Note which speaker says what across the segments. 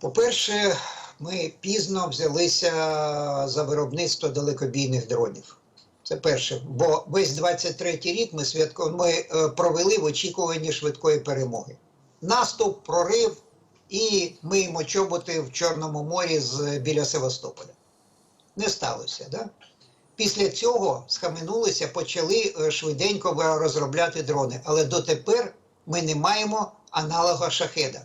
Speaker 1: По-перше, ми пізно взялися за виробництво далекобійних дронів. Це перше. Бо весь 23-й рік ми, святко... ми е, провели в очікуванні швидкої перемоги. Наступ, прорив, і миємо чоботи в Чорному морі з, біля Севастополя. Не сталося, да? Після цього схаменулися, почали е, швиденько розробляти дрони. Але дотепер ми не маємо аналога шахеда.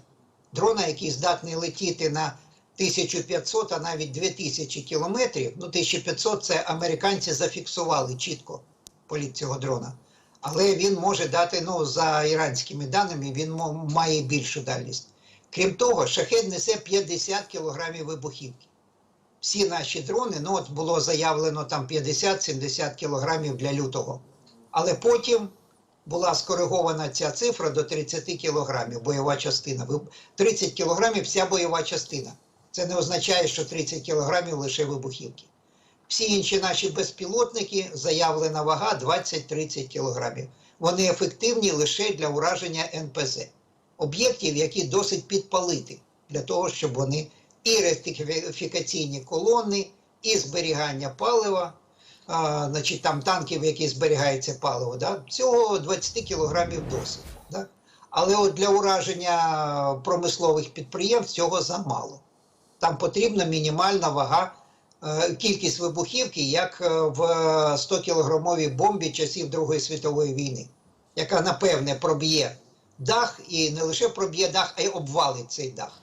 Speaker 1: Дрона, який здатний летіти на 1500, а навіть 2000 кілометрів. Ну, 1500 це американці зафіксували чітко політ цього дрона. Але він може дати, ну, за іранськими даними, він має більшу дальність. Крім того, шахед несе 50 кілограмів вибухівки. Всі наші дрони, ну от було заявлено там 50-70 кілограмів для лютого. Але потім була скоригована ця цифра до 30 кілограмів бойова частина. 30 кілограмів вся бойова частина. Це не означає, що 30 кілограмів лише вибухівки. Всі інші наші безпілотники заявлена вага 20-30 кілограмів. Вони ефективні лише для ураження НПЗ, об'єктів, які досить підпалити для того, щоб вони і ректифікаційні колони, і зберігання палива, а, значить там танків, які зберігається паливо. Да? Цього 20 кілограмів досить. Да? Але от для ураження промислових підприємств цього замало. Там потрібна мінімальна вага, е, кількість вибухівки, як е, в 100-кілограмовій бомбі часів Другої світової війни, яка напевне проб'є дах і не лише проб'є дах, а й обвалить цей дах.